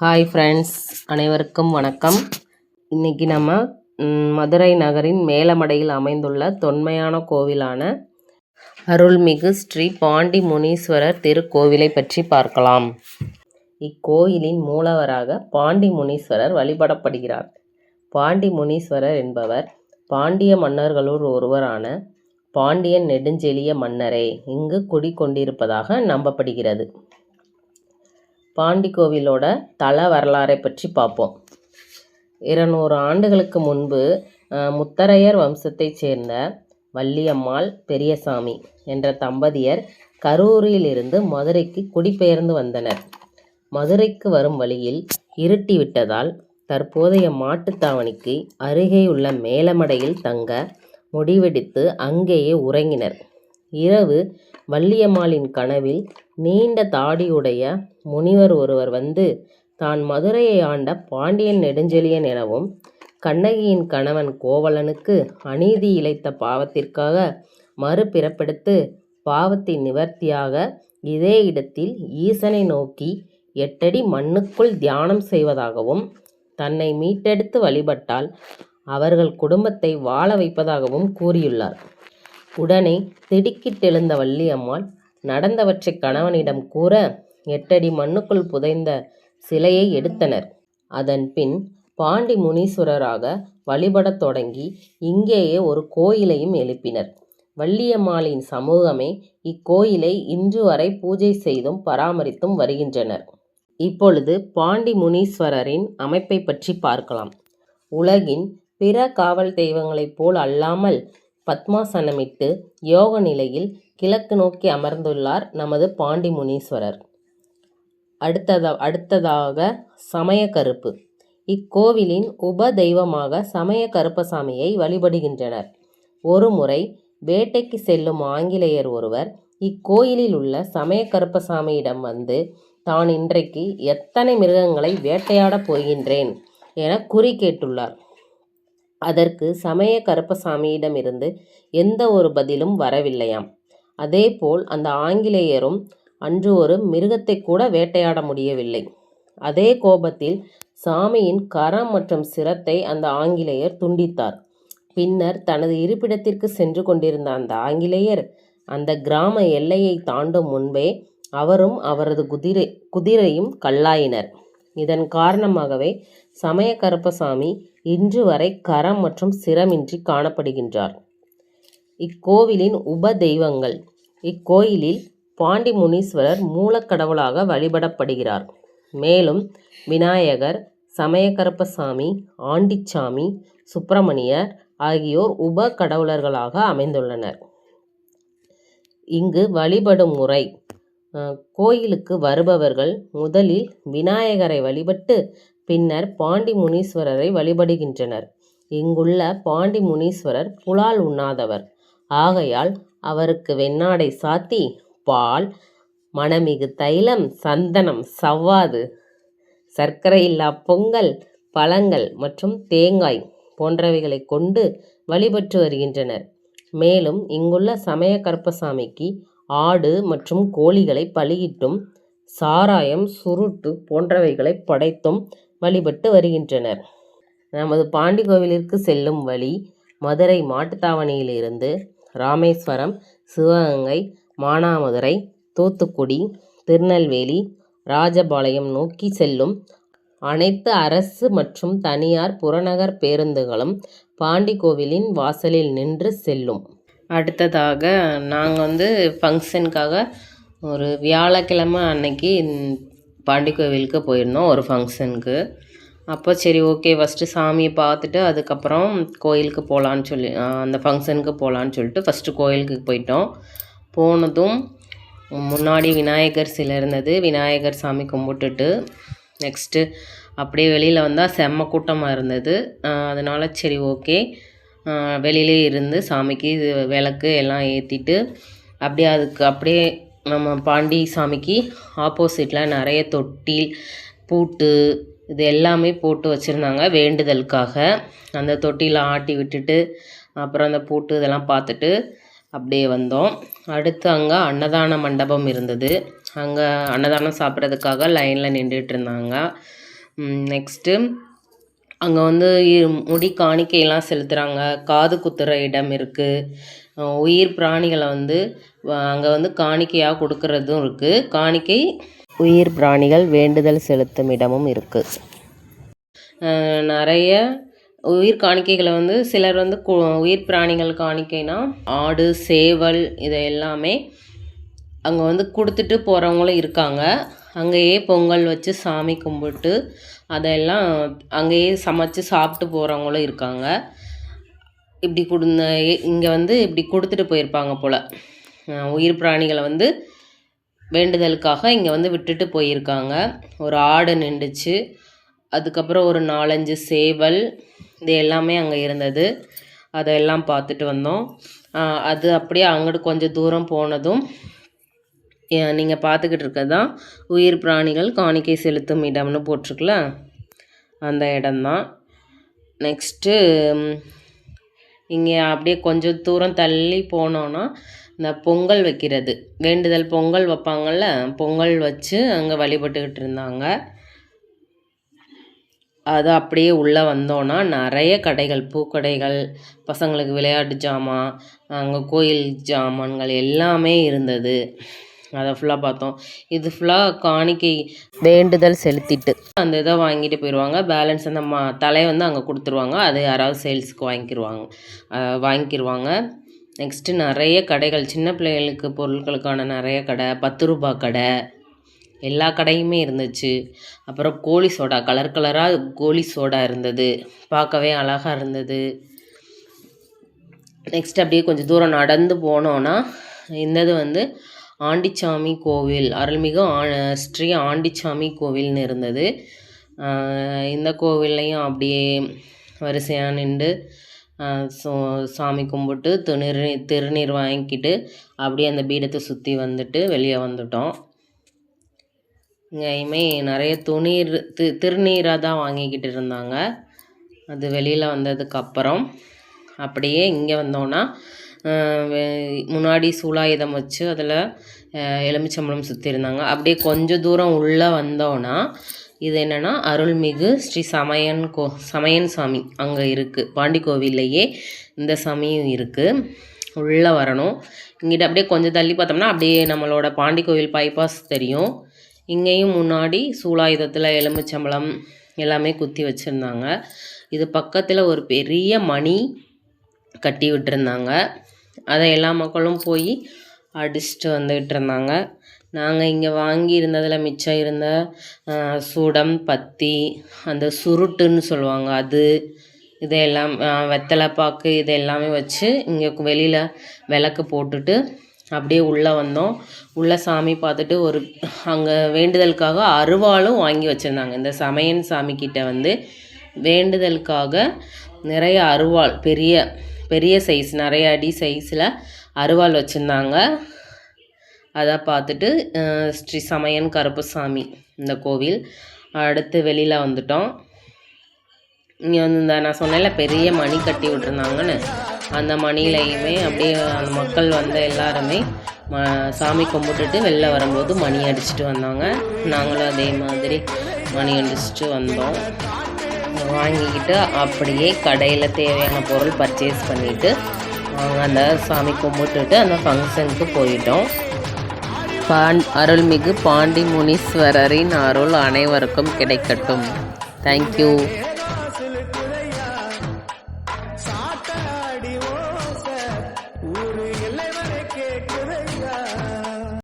Hi friends அனைவருக்கும் வணக்கம். இன்றைக்கி நம்ம மதுரை நகரின் மேலமடையில் அமைந்துள்ள தொன்மையான கோவிலான அருள்மிகு ஸ்ரீ பாண்டி முனீஸ்வரர் திருக்கோவிலை பற்றி பார்க்கலாம். இக்கோயிலின் மூலவராக பாண்டி முனீஸ்வரர் வழிபடப்படுகிறார். பாண்டி முனீஸ்வரர் என்பவர் பாண்டிய மன்னர்களுள் ஒருவரான பாண்டியன் நெடுஞ்செழிய மன்னரே. இங்கு குடிக்கொண்டிருப்பதாக நம்பப்படுகிறது. பாண்டி கோவிலோட தல வரலாறை பற்றி பார்ப்போம். இருநூறு ஆண்டுகளுக்கு முன்பு முத்தரையர் வம்சத்தைச் சேர்ந்த வள்ளியம்மாள் பெரியசாமி என்ற தம்பதியர் கரூரிலிருந்து மதுரைக்கு குடிபெயர்ந்து வந்தனர். மதுரைக்கு வரும் வழியில் இருட்டி விட்டதால் தற்போதைய மாட்டுத்தாவணிக்கு அருகேயுள்ள மேலமடையில் தங்க முடிவெடுத்து அங்கேயே உறங்கினர். இரவு வள்ளியம்மாளின் கனவில் நீண்ட தாடியுடைய முனிவர் ஒருவர் வந்து தான் மதுரையை ஆண்ட பாண்டியன் நெடுஞ்செழியன் எனவும் கண்ணகியின் கணவன் கோவலனுக்கு அநீதி இழைத்த பாவத்திற்காக மறுபிறப்பெடுத்து பாவத்தின் நிவர்த்தியாக இதே இடத்தில் ஈசனை நோக்கி எட்டடி மண்ணுக்குள் தியானம் செய்வதாகவும் தன்னை மீட்டெடுத்து வழிபட்டால் அவர்கள் குடும்பத்தை வாழ வைப்பதாகவும் கூறியுள்ளார். உடனே திடுக்கிட்டெழுந்த வள்ளியம்மாள் நடந்தவற்றை கணவனிடம் கூற எட்டடி மண்ணுக்குள் புதைந்த சிலையை எடுத்தனர். அதன் பின் பாண்டி முனீஸ்வரராக வழிபடத் தொடங்கி இங்கேயே ஒரு கோயிலையும் எழுப்பினர். வள்ளியம்மாளின் சமூகமே இக்கோயிலை இன்று வரை பூஜை செய்தும் பராமரித்தும் வருகின்றனர். இப்பொழுது பாண்டி முனீஸ்வரரின் அமைப்பை பற்றி பார்க்கலாம். உலகின் பிற காவல் தெய்வங்களைப் போல் அல்லாமல் பத்மாசனமிட்டு யோக நிலையில் கிழக்கு நோக்கி அமர்ந்துள்ளார் நமது பாண்டி முனீஸ்வரர். அடுத்ததா அடுத்ததாக சமயக்கருப்பு. இக்கோவிலின் உப தெய்வமாக சமய கருப்பசாமியை வழிபடுகின்றனர் ஒருமுறை வேட்டைக்கு செல்லும் ஆங்கிலேயர் ஒருவர் இக்கோயிலில் உள்ள சமய கருப்பசாமியிடம் வந்து தான் இன்றைக்கு எத்தனை மிருகங்களை வேட்டையாடப் போகின்றேன் என குறி கேட்டுள்ளார். அதற்கு சமய கருப்பசாமியிடமிருந்து எந்த ஒரு பதிலும் வரவில்லையாம். அதேபோல் அந்த ஆங்கிலேயரும் அன்று ஒரு மிருகத்தை கூட வேட்டையாட முடியவில்லை. அதே கோபத்தில் சாமியின் கரம் மற்றும் சிரத்தை அந்த ஆங்கிலேயர் துண்டித்தார். பின்னர் தனது இருப்பிடத்திற்கு சென்று கொண்டிருந்த அந்த ஆங்கிலேயர் அந்த கிராம எல்லையை தாண்டும் முன்பே அவரும் அவரது குதிரை குதிரையும் கல்லாயினர். இதன் காரணமாகவே சமய கருப்பசாமி இன்று வரை கரம் மற்றும் சிரமின்றி காணப்படுகின்றார். இக்கோவிலின் உப தெய்வங்கள். இக்கோயிலில் பாண்டி முனீஸ்வரர் மூலக்கடவுளாக வழிபடப்படுகிறார். மேலும் விநாயகர் சமயக்கருப்பசாமி ஆண்டிச்சாமி சுப்பிரமணியர் ஆகியோர் உப கடவுளர்களாக அமைந்துள்ளனர். இங்கு வழிபடும் முறை கோயிலுக்கு வருபவர்கள் முதலில் விநாயகரை வழிபட்டு பின்னர் பாண்டி முனீஸ்வரரை வழிபடுகின்றனர். இங்குள்ள பாண்டி முனீஸ்வரர் புலால் உண்ணாதவர். ஆகையால் அவருக்கு வெண்ணாடை சாத்தி பால் மணமிகு தைலம் சந்தனம் சவ்வாது சர்க்கரை இல்லா பொங்கல் பழங்கள் மற்றும் தேங்காய் போன்றவைகளை கொண்டு வழிபட்டு வருகின்றனர். மேலும் இங்குள்ள சமய கற்பசாமிக்கு ஆடு மற்றும் கோழிகளை பலியிட்டும் சாராயம் சுருட்டு போன்றவைகளை படைத்தும் வழிபட்டு வருகின்றனர். நமது பாண்டி கோவிலிற்கு செல்லும் வழி மதுரை மாட்டுத்தாவணியிலிருந்து ராமேஸ்வரம் சிவகங்கை மானாமதுரை தூத்துக்குடி திருநெல்வேலி ராஜபாளையம் நோக்கி செல்லும் அனைத்து அரசு மற்றும் தனியார் புறநகர் பேருந்துகளும் பாண்டி கோவிலின் வாசலில் நின்று செல்லும். அடுத்ததாக நாங்கள் வந்து ஃபங்க்ஷனுக்காக ஒரு வியாழக்கிழமை அன்னைக்கு ம், பாண்டி கோவிலுக்கு போயிருந்தோம் ஒரு ஃபங்க்ஷனுக்கு அப்போ சரி ஓகே ஃபஸ்ட்டு சாமியை பார்த்துட்டு அதுக்கப்புறம் கோயிலுக்கு போகலான்னு சொல்லி அந்த ஃபங்க்ஷனுக்கு போகலான்னு சொல்லிட்டு ஃபஸ்ட்டு கோயிலுக்கு போயிட்டோம். போனதும் முன்னாடி விநாயகர் சிலை இருந்தது. விநாயகர் சாமி கும்பிட்டுட்டு நெக்ஸ்ட்டு அப்படியே வெளியில் வந்தால் செம்ம கூட்டமாக இருந்தது. அதனால் சரி ஓகே வெளியிலே இருந்து சாமிக்கு இது விளக்கு எல்லாம் ஏற்றிட்டு அப்படியே அதுக்கு அப்படியே நம்ம பாண்டி சாமிக்கு ஆப்போசிட்டில் நிறைய தொட்டில் பூட்டு இது எல்லாமே போட்டு வச்சுருந்தாங்க வேண்டுதலுக்காக. அந்த தொட்டியில் ஆட்டி விட்டுட்டு அப்புறம் அந்த பூட்டு இதெல்லாம் பார்த்துட்டு அப்படியே வந்தோம். அடுத்து அங்கே அன்னதான மண்டபம் இருந்தது. அங்கே அன்னதானம் சாப்பிட்றதுக்காக லைனில் நின்றுட்டு இருந்தாங்க. நெக்ஸ்ட்டு அங்கே வந்து முடி காணிக்கையெல்லாம் செலுத்துகிறாங்க காது குத்துற இடம் இருக்குது உயிர் பிராணிகளை வந்து அங்கே வந்து காணிக்கையாக கொடுக்கறதும் இருக்குது காணிக்கை உயிர் பிராணிகள் வேண்டுதல் செலுத்தும் இடமும் இருக்குது நிறைய உயிர் காணிக்கைகளை வந்து சிலர் வந்து கு- உயிர் பிராணிகள் காணிக்கைனா ஆடு சேவல் இது எல்லாமே அங்கே வந்து கொடுத்துட்டு போகிறவங்களும் இருக்காங்க. அங்கேயே பொங்கல் வச்சு சாமி கும்பிட்டு அதெல்லாம் அங்கேயே சமைச்சு சாப்பிட்டு போகிறவங்களும் இருக்காங்க. இப்படி கொடுந்த இங்கே வந்து இப்படி கொடுத்துட்டு போயிருப்பாங்க போல். உயிர் பிராணிகளை வந்து வேண்டுதலுக்காக இங்கே வந்து விட்டுட்டு போயிருக்காங்க. ஒரு ஆடு நின்றுச்சு. அதுக்கப்புறம் ஒரு நாலஞ்சு சேவல் இது எல்லாமே அங்கே இருந்தது. அதெல்லாம் பார்த்துட்டு வந்தோம். அது அப்படியே அங்கிட்டு கொஞ்சம் தூரம் போனதும் நீங்கள் பார்த்துக்கிட்டு இருக்கிறது தான் உயிர் பிராணிகள் காணிக்கை செலுத்தும் இடம்னு போட்டிருக்குல? அந்த இடம்தான். நெக்ஸ்ட்டு இங்கே அப்படியே கொஞ்சம் தூரம் தள்ளி போனோன்னா இந்த பொங்கல் வைக்கிறது. வேண்டுதல் பொங்கல் வைப்பாங்கள்ல பொங்கல் வச்சு அங்கே வழிபட்டுக்கிட்டு இருந்தாங்க. அது அப்படியே உள்ளே வந்தோன்னா நிறைய கடைகள் பூக்கடைகள் பசங்களுக்கு விளையாட்டு ஜாமான் அங்கே கோயில் ஜாமான்கள் எல்லாமே இருந்தது. அதை ஃபுல்லாக பார்த்தோம். இது ஃபுல்லாக காணிக்கை வேண்டுதல் செலுத்திட்டு அந்த இதை வாங்கிட்டு போயிடுவாங்க. பேலன்ஸ் அந்த மா தலையை வந்து அங்கே கொடுத்துருவாங்க. அதை யாராவது சேல்ஸுக்கு வாங்கிக்கிடுவாங்க வாங்கிக்கிடுவாங்க வாங்கிக்கிருவாங்க. நெக்ஸ்ட்டு நிறைய கடைகள் சின்ன பிள்ளைகளுக்கு பொருட்களுக்கான நிறைய கடை பத்து ரூபா கடை. எல்லா கடையுமே இருந்துச்சு. அப்புறம் கோழி சோடா கலர் கலராக கோழி சோடா இருந்தது. பார்க்கவே அழகாக இருந்தது. நெக்ஸ்ட் அப்படியே கொஞ்சம் தூரம் நடந்து போனோன்னா இந்தது வந்து ஆண்டிச்சாமி கோவில் அருள்மிகு ஆ ஸ்ரீ ஆண்டிச்சாமி கோவில்னு இருந்தது. இந்த கோவில்லையும் அப்படியே வரிசையாக நின்று சோ சாமி கும்பிட்டு திருநீர் திருநீர் வாங்கிக்கிட்டு அப்படியே அந்த பீடத்தை சுற்றி வந்துட்டு வெளியே வந்துட்டோம். இங்கேயுமே நிறைய துணீர் தி திருநீராக தான் வாங்கிக்கிட்டு இருந்தாங்க. அது வெளியில் வந்ததுக்கப்புறம் அப்படியே இங்கே வந்தோன்னா முன்னாடி சூலாயுதம் வச்சு அதில் எலுமிச்சம்பழம் சுற்றி இருந்தாங்க. அப்படியே கொஞ்சம் தூரம் உள்ளே வந்தோன்னா இது என்னென்னா அருள்மிகு ஸ்ரீ சமயன் கோ சமயன் சாமி அங்கே இருக்குது பாண்டி கோவில்லையே இந்த சாமியும் இருக்குது உள்ளே வரணும். இங்கிட்ட அப்படியே கொஞ்சம் தள்ளி பார்த்தோம்னா அப்படியே நம்மளோட பாண்டி கோவில் பைபாஸ் தெரியும். இங்கேயும் முன்னாடி சூலாயுதத்தில் எலுமிச்சம்பழம் எல்லாமே குத்தி வச்சுருந்தாங்க. இது பக்கத்தில் ஒரு பெரிய மணி கட்டி விட்டுருந்தாங்க. அதை எல்லா மக்களும் போய் அடிச்சுட்டு வந்துக்கிட்டு இருந்தாங்க. நாங்கள் இங்கே வாங்கியிருந்ததில் மிச்சம் இருந்த சூடம் பத்தி அந்த சுருட்டுன்னு சொல்லுவாங்க அது இதெல்லாம் ஆஹ், வெத்தலை பாக்கு இது எல்லாமே வச்சு இங்கே வெளியில் விளக்கு போட்டுட்டு அப்படியே உள்ளே வந்தோம். உள்ளே சாமி பார்த்துட்டு ஒரு அங்கே வேண்டுதலுக்காக அருவாளும் வாங்கி வச்சுருந்தாங்க. இந்த சமையன் சாமிக்கிட்ட வந்து வேண்டுதலுக்காக நிறைய அருவாள் பெரிய பெரிய சைஸ் நிறைய அடி சைஸில் அருவாள் வச்சுருந்தாங்க. அதை பார்த்துட்டு ஸ்ரீ சமயன் கருப்புசாமி இந்த கோவில். அடுத்து வெளியில் வந்துட்டோம். இங்கே வந்து இந்த நான் சொன்னேன்ல பெரிய மணி கட்டி விட்டுருந்தாங்கன்னு. அந்த மணிலையுமே அப்படியே அந்த மக்கள் வந்த எல்லாருமே ம சாமி கும்பிட்டுட்டு வெளில வரும்போது மணி அடிச்சுட்டு வந்தாங்க. நாங்களும் அதே மாதிரி மணி அடிச்சுட்டு வந்தோம். வாங்கிக்கிட்டு அப்படியே கடையில் தேவையான பொருள் பர்ச்சேஸ் பண்ணிவிட்டு அந்த சாமி கும்பிட்டுட்டு அந்த ஃபங்க்ஷனுக்கு போயிட்டோம். பாண் அருள்மிகு பாண்டி முனீஸ்வரரின் அருள் அனைவருக்கும் கிடைக்கட்டும். தேங்க்யூ